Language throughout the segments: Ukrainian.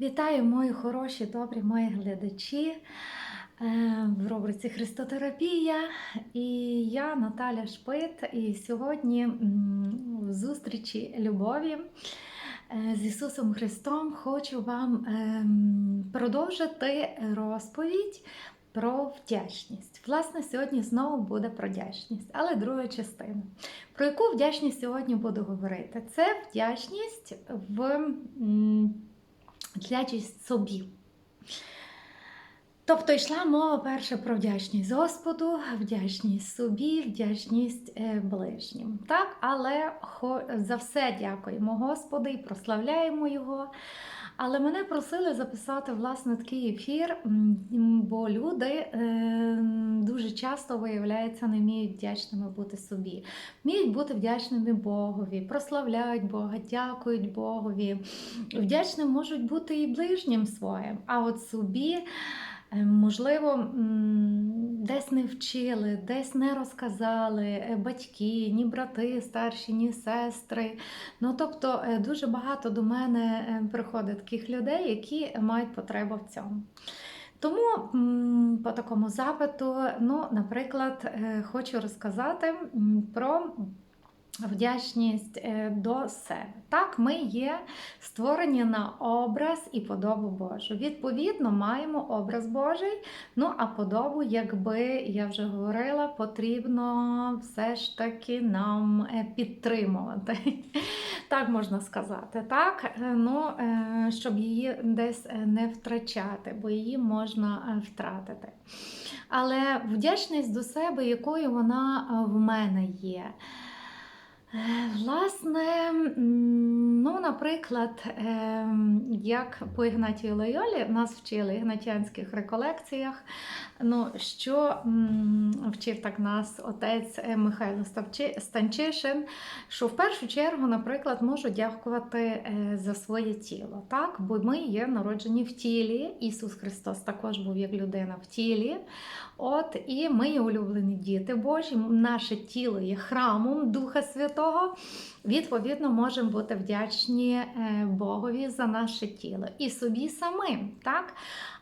Вітаю, мої хороші, добрі мої глядачі е, в рубриці Христотерапія. І я Наталя Шпит. І сьогодні в зустрічі любові е, з Ісусом Христом хочу вам ем, продовжити розповідь про вдячність. Власне, сьогодні знову буде про вдячність, але друга частина. Про яку вдячність сьогодні буду говорити? Це вдячність в. М, собі. Тобто йшла мова перша про вдячність Господу, вдячність собі, вдячність е, ближнім. Так? Але за все дякуємо Господу і прославляємо Його. Але мене просили записати власне такий ефір, бо люди е, дуже часто виявляється не вміють вдячними бути собі, вміють бути вдячними Богові, прославляють Бога, дякують Богові. Вдячним можуть бути і ближнім своїм, а от собі. Е, Можливо, десь не вчили, десь не розказали е, батьки, ні брати старші, ні сестри. Ну тобто е, дуже багато до мене приходить таких людей, які мають потребу в цьому. Тому по такому запиту, ну, наприклад, хочу розказати про вдячність е, до себе. Так, ми є створені на образ і подобу Божу. Відповідно, маємо образ Божий. Ну, а подобу, якби я вже говорила, потрібно все ж таки нам е, підтримувати. Так можна сказати, так? Е, Ну, щоб її десь не втрачати, бо її можна втратити. Але вдячність до себе, якою вона в мене є. Е, Власне, ну, наприклад, ем, як по Ігнатію Лойолі нас вчили в ігнатіанських реколекціях, ну, що вчив так нас отець е, Михайло Станчишин, що в першу чергу, наприклад, можу дякувати е, за своє тіло, так? бо ми є народжені в тілі. Ісус Христос також був як людина в тілі. От, і ми є улюблені діти Божі, наше тіло є храмом Духа Святого. Відповідно, можемо бути вдячні е, Богові за наше тіло і собі самим. Так?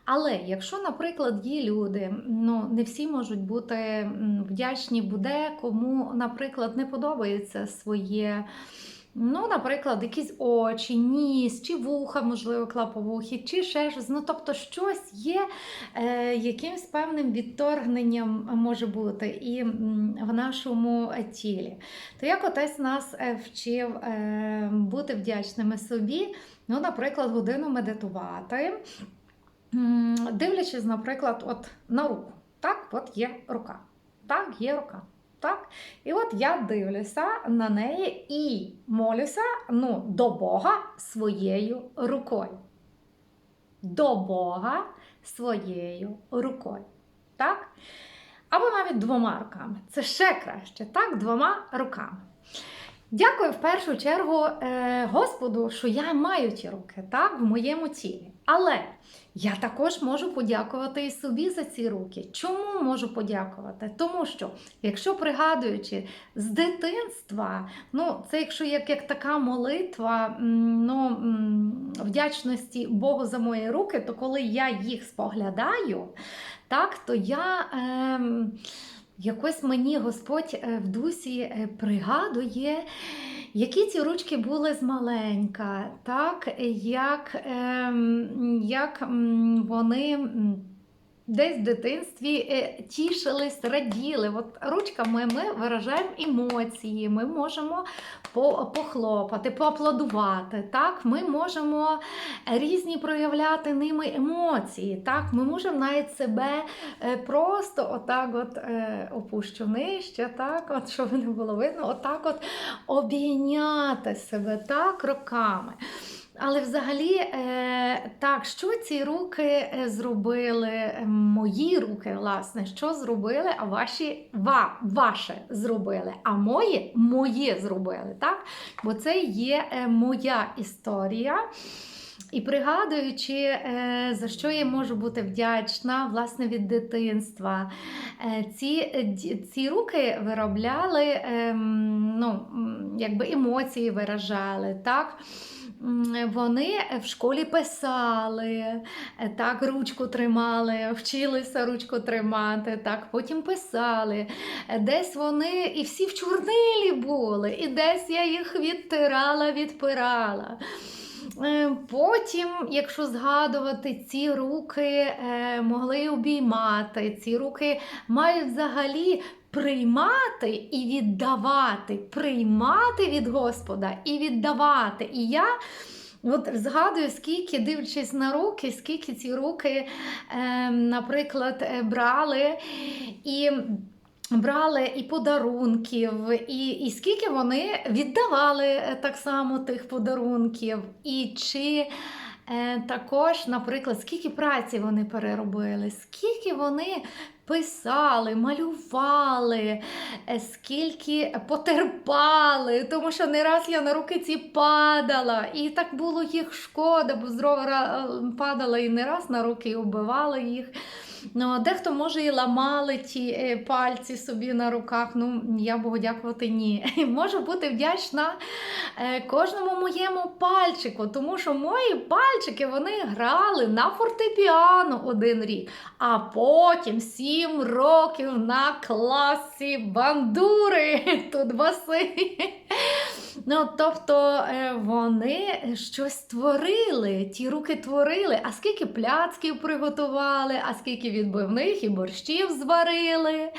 Але якщо, наприклад, є люди, ну не всі можуть бути вдячні, буде кому, наприклад, не подобається своє. Ну, наприклад, якісь очі, ніс, чи вуха, можливо, клаповухи, чи ще щось. Ну, тобто, щось є е, якимсь певним відторгненням може бути і в нашому тілі. То як отець нас е, вчив е, бути вдячними собі, ну, наприклад, годину медитувати, дивлячись, наприклад, от на руку. Так, от є рука. Так, є рука. Так? І от я дивлюся на неї і молюся ну, до Бога своєю рукою. До Бога своєю рукою. Так? Або навіть двома руками. Це ще краще, так? Двома руками. Дякую в першу чергу е, Господу, що я маю ті руки так, в моєму тілі. Але я також можу подякувати і собі за ці руки. Чому можу подякувати? Тому що, якщо пригадуючи з дитинства, ну це якщо як, як така молитва ну, вдячності Богу за мої руки, то коли я їх споглядаю, так, то я. Ем, Якось мені Господь е, в дусі е, пригадує, які ці ручки були з маленька, так, як, ем, як вони десь в дитинстві е, тішились, раділи. От ручками ми виражаємо емоції, ми можемо похлопати, поаплодувати. Так? Ми можемо різні проявляти ними емоції. Так? Ми можемо навіть себе е, просто отак от е, опущу нижче, так? От, щоб не було видно, отак от обійняти себе так руками. Але взагалі, е, так, що ці руки е, зробили, е, мої руки, власне, що зробили, а ваші ва, ваше зробили, а мої моє зробили. так? Бо це є моя історія. І пригадуючи, за що я можу бути вдячна власне від дитинства, ці, ці руки виробляли ем, ну, якби емоції виражали. так? Вони в школі писали, е, так, ручку тримали, вчилися ручку тримати, так, потім писали. Е, Десь вони і всі в чорнилі були, і десь я їх відтирала, відпирала. Е, Потім, якщо згадувати, ці руки е, могли обіймати, ці руки мають взагалі приймати і віддавати, приймати від Господа і віддавати. І я от згадую, скільки, дивлячись на руки, скільки ці руки, е, наприклад, е, брали і. Брали і подарунків, і, і скільки вони віддавали е, так само тих подарунків, і чи е, також, наприклад, скільки праці вони переробили, скільки вони писали, малювали, е, скільки потерпали, тому що не раз я на руки ці падала, і так було їх шкода, бо здорово ра- падала і не раз на руки і убивали їх. Ну, дехто може і ламали ті е, пальці собі на руках. Ну, я Богу дякувати, ні. Можу бути вдячна е, кожному моєму пальчику, тому що мої пальчики вони грали на фортепіано один рік, а потім сім років на класі бандури, тут баси. Ну, тобто е, вони щось творили, ті руки творили, а скільки пляцків приготували, а скільки відбивних і борщів зварили.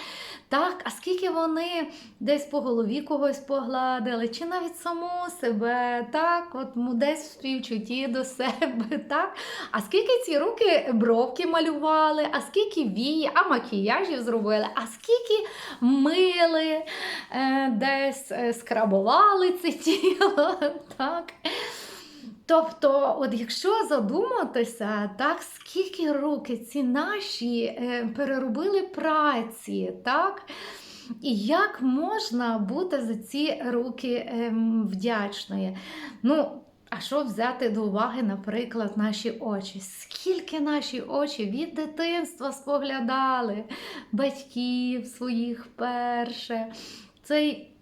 Так, а скільки вони десь по голові когось погладили, чи навіть саму себе, так, от ну, десь в співчутті до себе, так. А скільки ці руки бровки малювали, а скільки вії, а макіяжів зробили, а скільки мили, е, десь е, скрабували це тіло, так. Тобто, от якщо задуматися, так скільки руки ці наші е, переробили праці, так? І як можна бути за ці руки ем, вдячною? Ну, а що взяти до уваги, наприклад, наші очі? Скільки наші очі від дитинства споглядали батьків своїх перше? Цей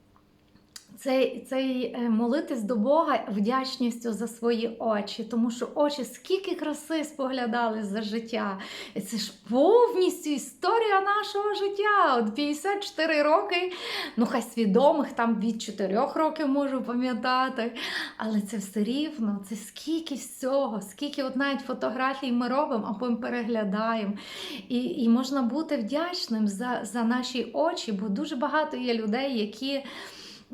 цей, цей е, молитись до Бога вдячністю за свої очі, тому що очі скільки краси споглядали за життя. І це ж повністю історія нашого життя. От 54 роки, ну хай свідомих там від 4 років можу пам'ятати. Але це все рівно, це скільки всього, скільки от навіть фотографій ми робимо, а потім переглядаємо. І, і можна бути вдячним за, за наші очі, бо дуже багато є людей, які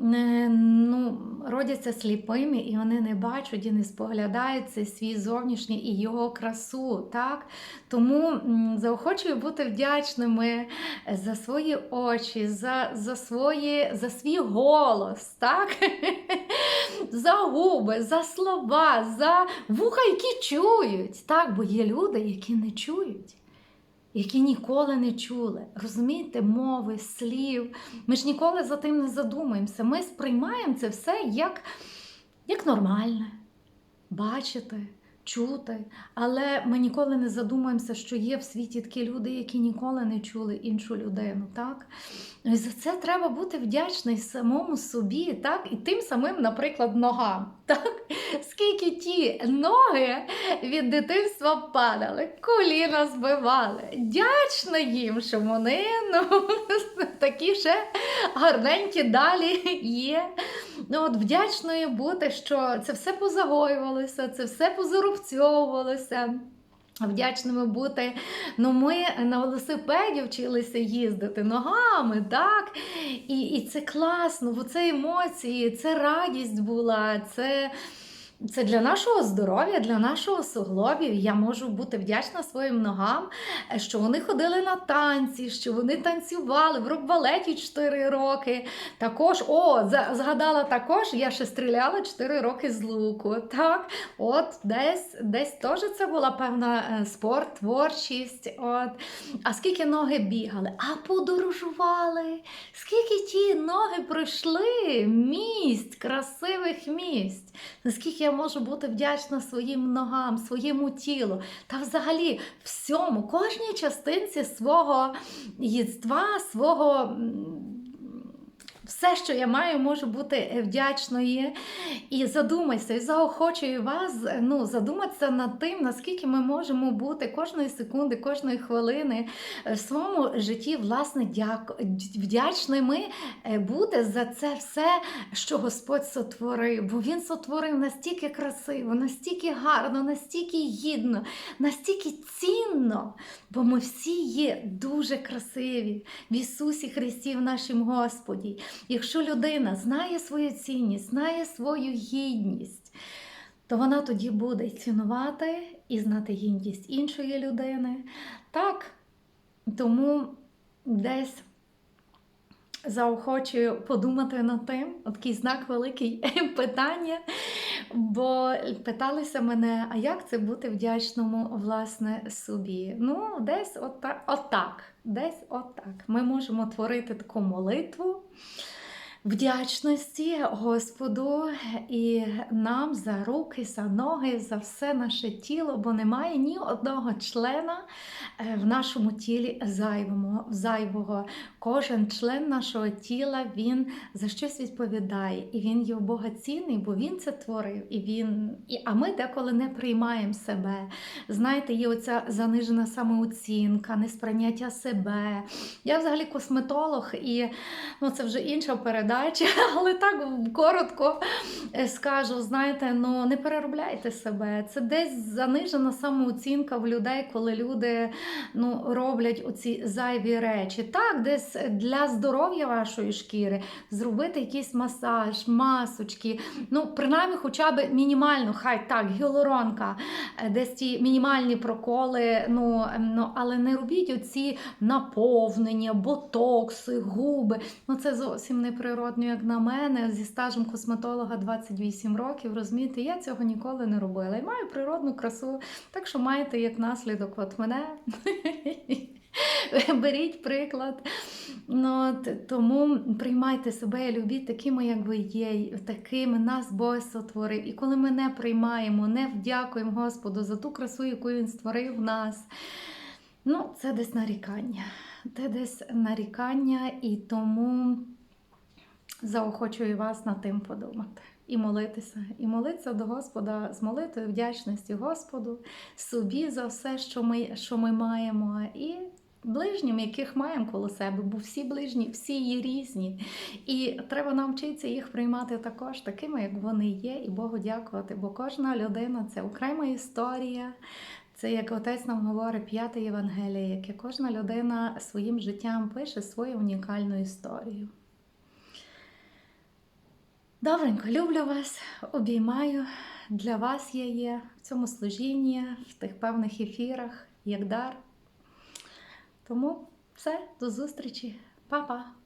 ну, родяться сліпими, і вони не бачать і не споглядають цей свій зовнішній і його красу. Так? Тому заохочую бути вдячними за свої очі, за, за, свої, за свій голос, так? за губи, за слова, за вуха, які чують. Так? Бо є люди, які не чують які ніколи не чули. Розумієте, мови, слів. Ми ж ніколи за тим не задумуємося. Ми сприймаємо це все як, як нормальне. Бачити, чути. Але ми ніколи не задумуємося, що є в світі такі люди, які ніколи не чули іншу людину. так? І за це треба бути вдячний самому собі, так? і тим самим, наприклад, ногам. Так? Скільки ті ноги від дитинства падали, коліна збивали. Вдячна їм, що вони ну, такі ще гарненькі далі є. Ну, от Вдячною бути, що це все позагоювалося, це все позарубцьовувалося. Вдячними бути. Ну, ми на велосипеді вчилися їздити ногами, так? І і це класно, бо це емоції, це радість була, це. Це для нашого здоров'я, для нашого суглобів. Я можу бути вдячна своїм ногам, що вони ходили на танці, що вони танцювали в рок-балеті 4 роки. Також, о, згадала також, я ще стріляла 4 роки з луку. Так, от десь десь теж це була певна спорт, творчість. От. А скільки ноги бігали, а подорожували, скільки ті ноги пройшли місць, красивих місць. Наскільки я можу бути вдячна своїм ногам, своєму тілу. Та взагалі всьому, кожній частинці свого їдства, свого все, що я маю, можу бути вдячною. І задумайся, і заохочую вас ну, задуматися над тим, наскільки ми можемо бути кожної секунди, кожної хвилини в своєму житті, власне, дяку... вдячними е, бути за це все, що Господь сотворив. Бо Він сотворив настільки красиво, настільки гарно, настільки гідно, настільки цінно, бо ми всі є дуже красиві в Ісусі Христі, в нашому Господі. Якщо людина знає свою цінність, знає свою гідність, то вона тоді буде цінувати і знати гідність іншої людини. Так, тому десь заохочую подумати над тим, такий знак великий питання. Бо питалися мене, а як це бути вдячному власне собі? Ну, десь отак, отак, десь отак. Ми можемо творити таку молитву вдячності Господу і нам за руки, за ноги, за все наше тіло, бо немає ні одного члена е, в нашому тілі зайвого. зайвого. Кожен член нашого тіла він за щось відповідає, і він є богоцінний, бо він це творив. І він, і, А ми деколи не приймаємо себе. Знаєте, є оця занижена самооцінка, несприйняття себе. Я взагалі косметолог, і ну, це вже інша передача передачі, але так коротко е, скажу: знаєте, ну не переробляйте себе. Це десь занижена самооцінка в людей, коли люди ну, роблять оці зайві речі. Так, десь для здоров'я вашої шкіри зробити якийсь масаж, масочки. Ну, принаймні, хоча б мінімально, хай так, гіалуронка, е, десь ті мінімальні проколи. Ну, ну але не робіть оці наповнення, ботокси, губи. Ну це зовсім не природно природньо, як на мене, зі стажем косметолога 28 років, розумієте, я цього ніколи не робила. І маю природну красу, так що маєте як наслідок от мене. Беріть приклад. Ну, от, Тому приймайте себе і любіть такими, як ви є, такими нас Бог сотворив. І коли ми не приймаємо, не вдякуємо Господу за ту красу, яку Він створив в нас, ну, це десь нарікання. Це десь нарікання, і тому заохочую вас над тим подумати. І молитися, і молитися до Господа з молитвою вдячності Господу, собі за все, що ми що ми маємо, і ближнім, яких маємо коло себе, бо всі ближні, всі є різні. І треба навчитися їх приймати також такими, як вони є, і Богу дякувати. Бо кожна людина це окрема історія. Це як отець нам говорить п'яте Євангеліє, яке кожна людина своїм життям пише свою унікальну історію. Добренько, люблю вас, обіймаю. Для вас я є в цьому служінні, в тих певних ефірах, як дар. Тому все, до зустрічі, Па-па!